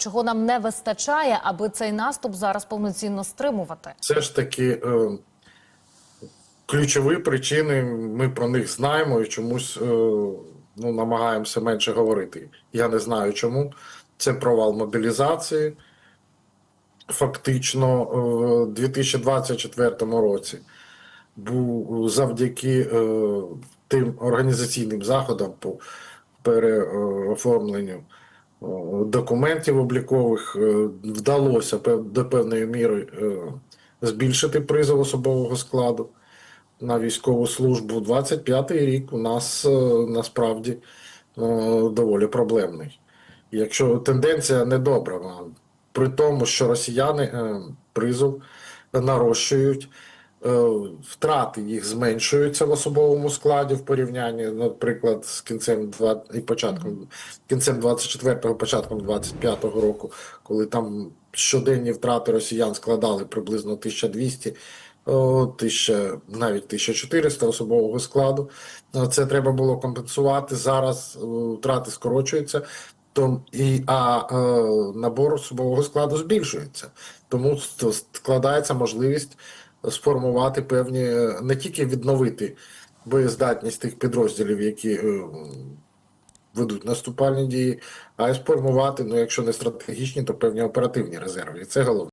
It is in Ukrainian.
Чого нам не вистачає, аби цей наступ зараз повноцінно стримувати? Все ж таки е, ключові причини, ми про них знаємо і чомусь е, ну, намагаємося менше говорити. Я не знаю чому. Це провал мобілізації. Фактично, е, у 2024 році був завдяки е, тим організаційним заходам по переоформленню е, документів облікових е, вдалося до певної міри е, збільшити призов особового складу на військову службу. 25-й рік у нас е, насправді е, доволі проблемний. Якщо тенденція недобра, при тому, що росіяни е, призов нарощують, е, втрати їх зменшуються в особовому складі в порівнянні, наприклад, з кінцем 2 і початком кінцем 24-го, початком 25-го року, коли там щоденні втрати росіян складали приблизно 1200 о, тисяча, навіть 1400 особового складу. Е, Це треба було компенсувати. Зараз е, втрати скорочуються, то і а е, набор особового складу збільшується. Тому складається можливість сформувати певні не тільки відновити боєздатність тих підрозділів, які е, ведуть наступальні дії, а й сформувати, ну якщо не стратегічні, то певні оперативні резерви. І це головне.